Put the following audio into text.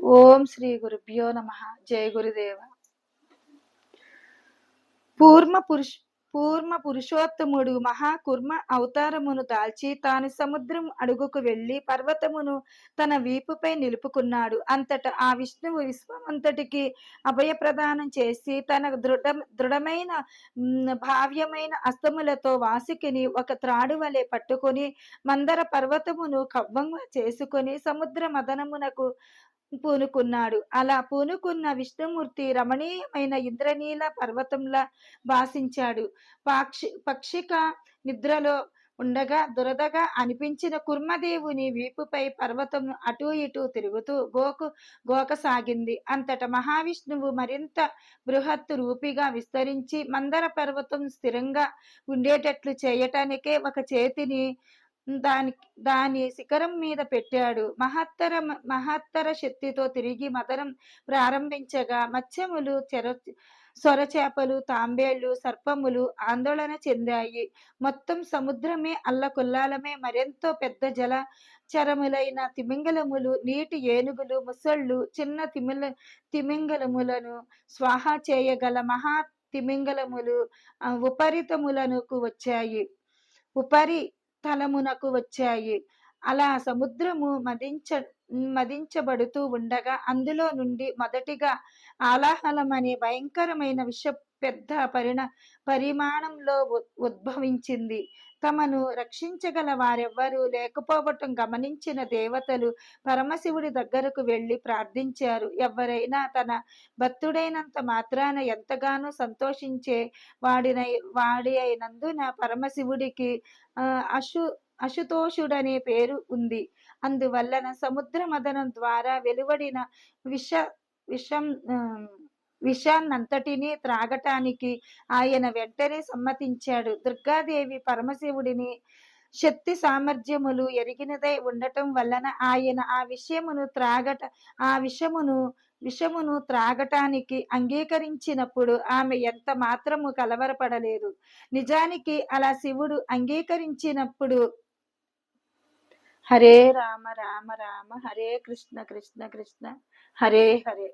ఓం శ్రీ గురుభ్యో నమ. జయ గురుదేవ. పూర్వ పురుష పూర్మ పురుషోత్తముడు మహాకుర్మ అవతారమును దాల్చి తాను సముద్రం అడుగుకు వెళ్ళి పర్వతమును తన వీపుపై నిలుపుకున్నాడు. అంతటా ఆ విష్ణువు విశ్వమంతటికి అభయ ప్రదానం చేసి తన దృఢ దృఢమైన భావ్యమైన అస్తములతో వాసుకిని ఒక త్రాడు వలె పట్టుకొని మందర పర్వతమును కవ్వంగా చేసుకొని సముద్ర మదనమునకు పూనుకున్నాడు. అలా పూనుకున్న విష్ణుమూర్తి రమణీయమైన ఇంద్రనీల పర్వతంలా భాసించాడు పాక్షి పక్షిక నిద్రలో ఉండగా దురదగా అనిపించిన కుర్మదేవుని వీపుపై పర్వతం అటూ ఇటూ తిరుగుతూ గోకు గోకసాగింది అంతట మహావిష్ణువు మరింత బృహత్తు రూపిగా విస్తరించి మందర పర్వతం స్థిరంగా ఉండేటట్లు చేయటానికే ఒక చేతిని దాని దాని శిఖరం మీద పెట్టాడు. మహత్తర మహత్తర శక్తితో తిరిగి మదరం ప్రారంభించగా మత్స్యములు చెర సొరచేపలు తాంబేళ్ళు సర్పములు ఆందోళన చెందాయి. మొత్తం సముద్రమే అల్లకొల్లాలమే మరెంతో పెద్ద జల చరములైన తిమింగలములు నీటి ఏనుగులు ముసళ్ళు చిన్న తిమిల తిమింగలములను స్వాహా చేయగల మహా తిమింగలములు ఉపరితములనుకు ఉపరితములకు వచ్చాయి. ఉపరి తలమునకు వచ్చాయి. అలా సముద్రము మదించ మదించబడుతూ ఉండగా అందులో నుండి మొదటిగా ఆలాహలం అనే భయంకరమైన విష పెద్ద పరిణ పరిమాణంలో ఉద్భవించింది. తమను రక్షించగల వారెవ్వరూ లేకపోవటం గమనించిన దేవతలు పరమశివుడి దగ్గరకు వెళ్ళి ప్రార్థించారు. ఎవరైనా తన భక్తుడైనంత మాత్రాన ఎంతగానో సంతోషించే వాడినై వాడి అయినందున పరమశివుడికి అశు అశుతోషుడనే పేరు ఉంది. అందువలన సముద్ర మదనం ద్వారా వెలువడిన విష విషం విషాన్నంతటినీ త్రాగటానికి ఆయన వెంటనే సమ్మతించాడు. దుర్గాదేవి పరమశివుడిని శక్తి సామర్థ్యములు ఎరిగినదై ఉండటం వలన ఆయన ఆ విషయమును త్రాగట ఆ విషమును విషమును త్రాగటానికి అంగీకరించినప్పుడు ఆమె ఎంత మాత్రము కలవరపడలేదు. నిజానికి అలా శివుడు అంగీకరించినప్పుడు हरे राम राम राम हरे कृष्ण कृष्ण कृष्ण हरे हरे।